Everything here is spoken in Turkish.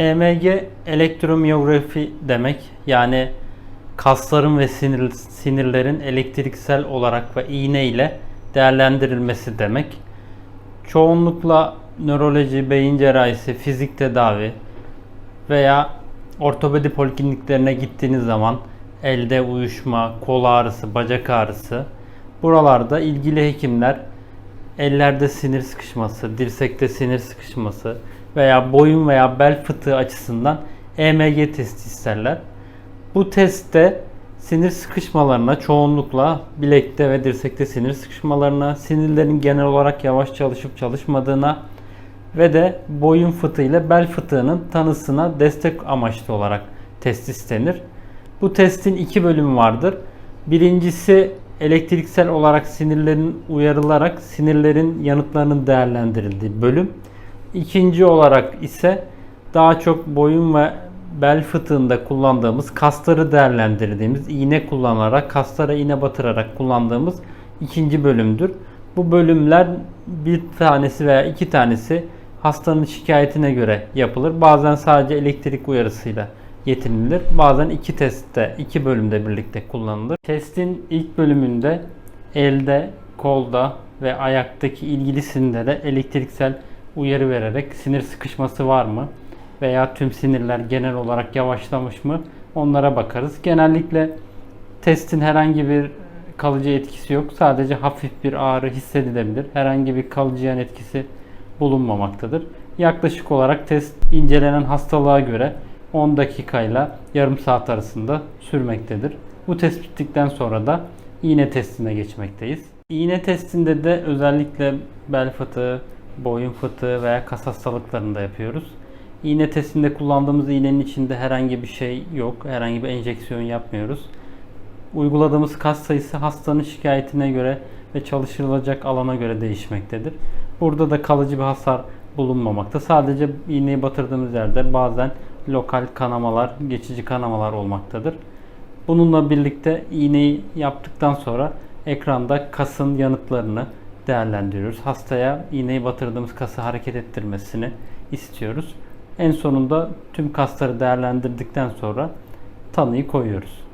EMG elektromiyografi demek. Yani kasların ve sinir, sinirlerin elektriksel olarak ve iğne ile değerlendirilmesi demek. Çoğunlukla nöroloji, beyin cerrahisi, fizik tedavi veya ortopedi polikliniklerine gittiğiniz zaman elde uyuşma, kol ağrısı, bacak ağrısı buralarda ilgili hekimler ellerde sinir sıkışması, dirsekte sinir sıkışması veya boyun veya bel fıtığı açısından EMG testi isterler. Bu testte sinir sıkışmalarına çoğunlukla bilekte ve dirsekte sinir sıkışmalarına, sinirlerin genel olarak yavaş çalışıp çalışmadığına ve de boyun fıtığı ile bel fıtığının tanısına destek amaçlı olarak test istenir. Bu testin iki bölümü vardır. Birincisi elektriksel olarak sinirlerin uyarılarak sinirlerin yanıtlarının değerlendirildiği bölüm. İkinci olarak ise daha çok boyun ve bel fıtığında kullandığımız kasları değerlendirdiğimiz iğne kullanarak kaslara iğne batırarak kullandığımız ikinci bölümdür. Bu bölümler bir tanesi veya iki tanesi hastanın şikayetine göre yapılır. Bazen sadece elektrik uyarısıyla yetinilir. Bazen iki testte, iki bölümde birlikte kullanılır. Testin ilk bölümünde elde, kolda ve ayaktaki ilgili sinirlere elektriksel uyarı vererek sinir sıkışması var mı veya tüm sinirler genel olarak yavaşlamış mı onlara bakarız. Genellikle testin herhangi bir kalıcı etkisi yok. Sadece hafif bir ağrı hissedilebilir. Herhangi bir kalıcı yan etkisi bulunmamaktadır. Yaklaşık olarak test incelenen hastalığa göre 10 dakikayla yarım saat arasında sürmektedir. Bu test bittikten sonra da iğne testine geçmekteyiz. İğne testinde de özellikle bel fıtığı, boyun fıtığı veya kas hastalıklarında yapıyoruz. İğne testinde kullandığımız iğnenin içinde herhangi bir şey yok. Herhangi bir enjeksiyon yapmıyoruz. Uyguladığımız kas sayısı hastanın şikayetine göre ve çalışılacak alana göre değişmektedir. Burada da kalıcı bir hasar bulunmamakta. Sadece iğneyi batırdığımız yerde bazen lokal kanamalar, geçici kanamalar olmaktadır. Bununla birlikte iğneyi yaptıktan sonra ekranda kasın yanıtlarını değerlendiriyoruz. Hastaya iğneyi batırdığımız kası hareket ettirmesini istiyoruz. En sonunda tüm kasları değerlendirdikten sonra tanıyı koyuyoruz.